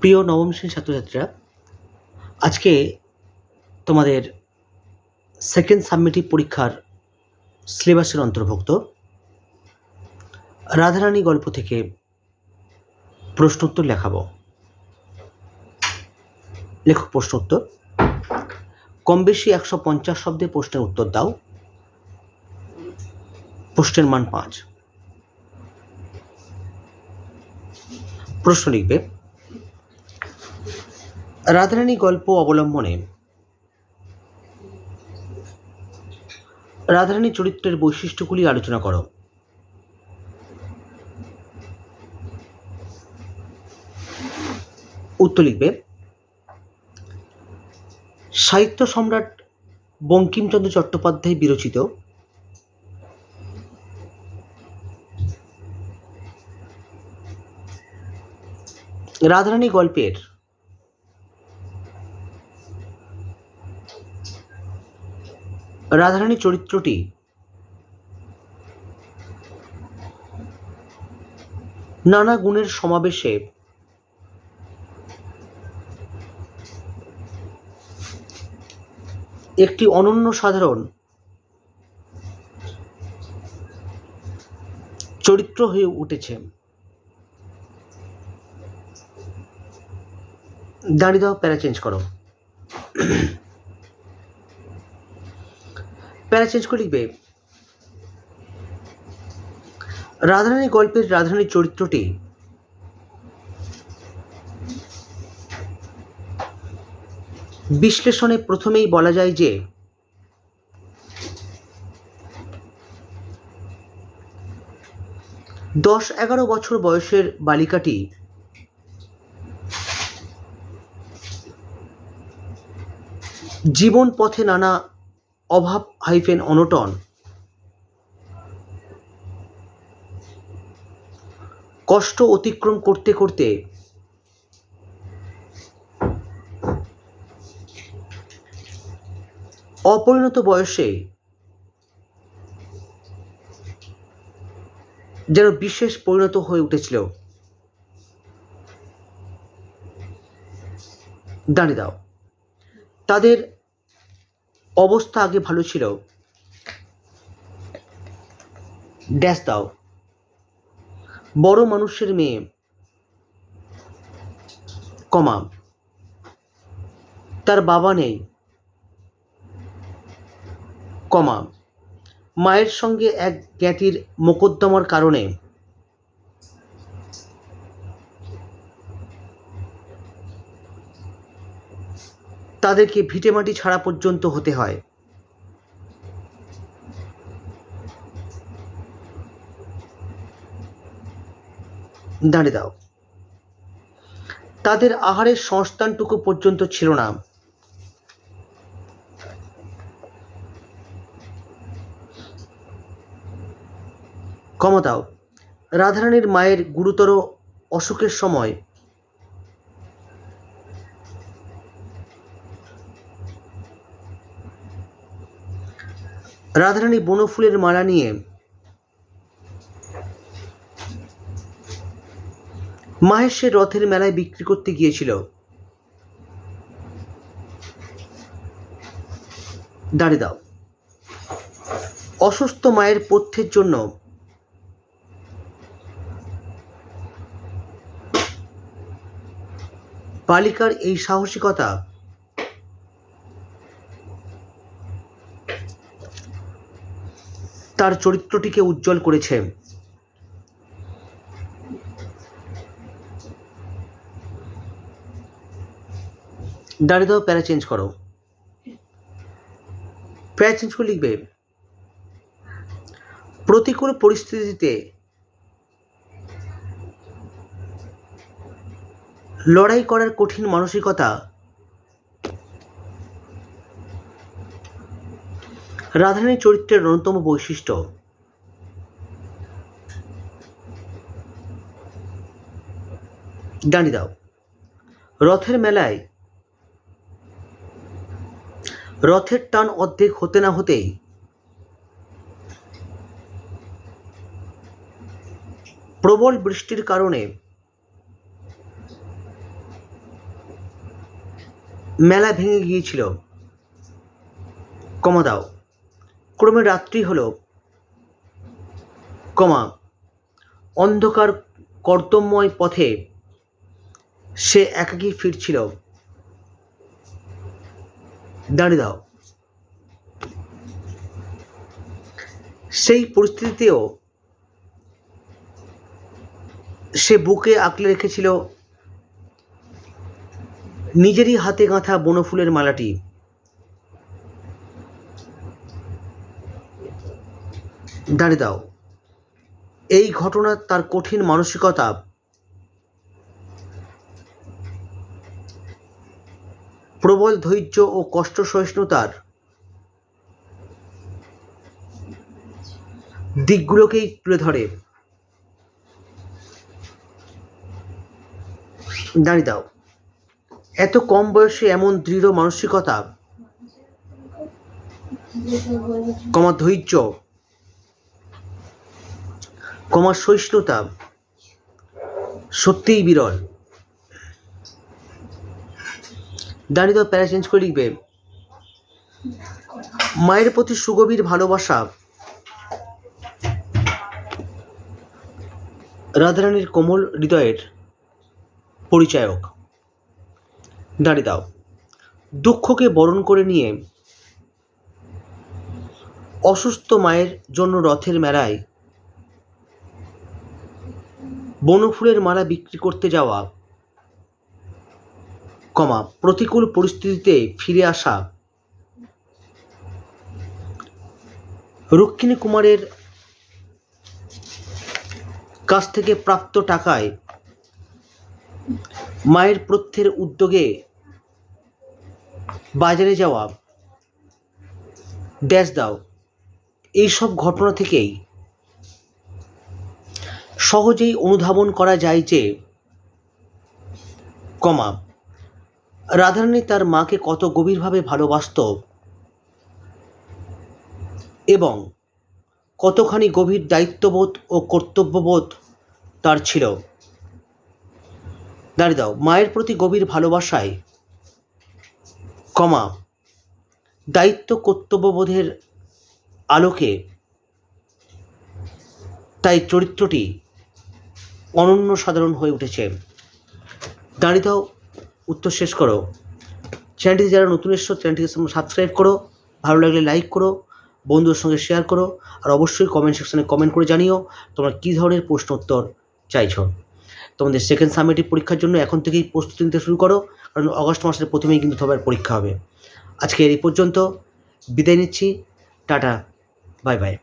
প্রিয় নবম শ্রেণির ছাত্রছাত্রীরা, আজকে তোমাদের সেকেন্ড সাবমিটিভ পরীক্ষার সিলেবাসের অন্তর্ভুক্ত। রাধারানী গল্প থেকে প্রশ্নোত্তর লেখাবো। লেখক প্রশ্নোত্তর, কম বেশি একশো পঞ্চাশ শব্দে প্রশ্নের উত্তর দাও। প্রশ্নের মান পাঁচ। প্রশ্ন লিখবে রাধারানী গল্প অবলম্বনে রাধারানী চরিত্রের বৈশিষ্ট্যগুলি আলোচনা করো। উত্তর লিখবে, সাহিত্য সম্রাট বঙ্কিমচন্দ্র চট্টোপাধ্যায় বিরচিত রাধারানী গল্পের রাধারানী চরিত্রটি? নানা গুণের সমাবেশে একটি অনন্য সাধারণ চরিত্র হয়ে উঠেছে। দাঁড়িয়ে দাও, প্যারা চেঞ্জ করো। প্যারা চেঞ্জ করে লিখবে। রাধারানী গল্পের রাধারানীর চরিত্রটি। বিশ্লেষণে প্রথমেই বলা যায় যে, দশ এগারো বছর বয়সের বালিকাটি জীবন পথে নানা অভাব হাইফেন অনটন। কষ্ট অতিক্রম করতে করতে অপরিণত বয়সে যেন বিশেষ পরিণত হয়ে উঠেছিল। দাঁড়িয়ে দাও। তাদের অবস্থা আগে ভালো ছিল। ড্যাশ দাও। বড় মানুষের মেয়ে। কমা। তার বাবা নেই। কমা। মায়ের সঙ্গে এক জ্ঞাতির মোকদ্দমার কারণে তাদেরকে ভিটেমাটি ছাড়া পর্যন্ত হতে হয়। দাঁড়িয়ে দাও। তাদের আহারের সংস্থানটুকু পর্যন্ত ছিল না। ক্ষমা দাও। রাধারানীর মায়ের গুরুতর অসুখের সময় রাধারানী বনফুলের মালা নিয়ে মাহেশের রথের মেলায় বিক্রি করতে গিয়েছিল। দাঁড়িয়ে দাও। অসুস্থ মায়ের পথ্যের জন্য বালিকার এই সাহসিকতা তার চরিত্রটিকে উজ্জ্বল করেছে। দাঁড়িয়ে দাও প্যারা চেঞ্জ করো। প্যারা চেঞ্জ করে লিখবে, প্রতিকূল পরিস্থিতিতে লড়াই করার কঠিন মানসিকতা রাধারানী চরিত্রের অন্যতম বৈশিষ্ট্য। ডানি দাও। রথের মেলায় রথের টান অর্ধেক হতে না হতেই প্রবল বৃষ্টির কারণে মেলা ভেঙে গিয়েছিল। কমা দাও। ক্রমে রাত্রি হলো। কমা, অন্ধকার কর্তব্যময় পথে সে একাকী ফিরছিল। দাঁড়িয়ে দাও। সেই পরিস্থিতিতেও সে বুকে আঁকলে রেখেছিল নিজেরই হাতে গাঁথা বনফুলের মালাটি। দাঁড়িয়ে দাও। এই ঘটনা তার কঠিন মানসিকতা প্রবল ধৈর্য ও কষ্ট সহিষ্ণুতার দিকগুলোকেই তুলে ধরে। দাঁড়িয়ে দাও। এত কম বয়সে এমন দৃঢ় মানসিকতা, কমা ধৈর্য কমা সহিষ্ণুতা, সত্যিই বিরল। দাঁড়িয়ে দাও প্যারা চেঞ্জ করে লিখবে, মায়ের প্রতি সুগভীর ভালোবাসা, রাধারানীর কোমল হৃদয়ের পরিচায়ক। দাঁড়িয়ে দাও, দুঃখকে বরণ করে নিয়ে অসুস্থ মায়ের জন্য রথের মেলায় বনফুলের মালা বিক্রি করতে যাওয়া। কমা, প্রতিকূল পরিস্থিতিতে ফিরে আসা। রুক্মিণী কুমারের কাছ থেকে প্রাপ্ত টাকায় মায়ের প্রত্যের উদ্যোগে বাজারে যাওয়া। ড্যাশ দাও। এইসব ঘটনা থেকেই সহজেই অনুধাবন করা যায় যে, কমা, রাধারানী তার মাকে কত গভীরভাবে ভালোবাসত এবং কতখানি গভীর দায়িত্ববোধ ও কর্তব্যবোধ তার ছিল। দাঁড়িয়ে দাও, মায়ের প্রতি গভীর ভালোবাসায়, কমা, দায়িত্ব কর্তব্যবোধের আলোকে তাই চরিত্রটি অনন্য সাধারণ হয়ে উঠেছে। দাঁড়িয়ে দাও, উত্তর শেষ করো। চ্যানেলটিতে যারা নতুন এসছো, চ্যানেলটিকে সাবস্ক্রাইব করো, ভালো লাগলে লাইক করো, বন্ধুদের সঙ্গে শেয়ার করো, আর অবশ্যই কমেন্ট সেকশনে কমেন্ট করে জানিও তোমরা কী ধরনের প্রশ্ন উত্তর চাইছো। তোমাদের সেকেন্ড সামেটিভ পরীক্ষার জন্য এখন থেকেই প্রস্তুতি নিতে শুরু করো, কারণ অগস্ট মাসের প্রথমেই কিন্তু সবার পরীক্ষা হবে। আজকে এই পর্যন্ত, বিদায় নিচ্ছি, টাটা বাই বাই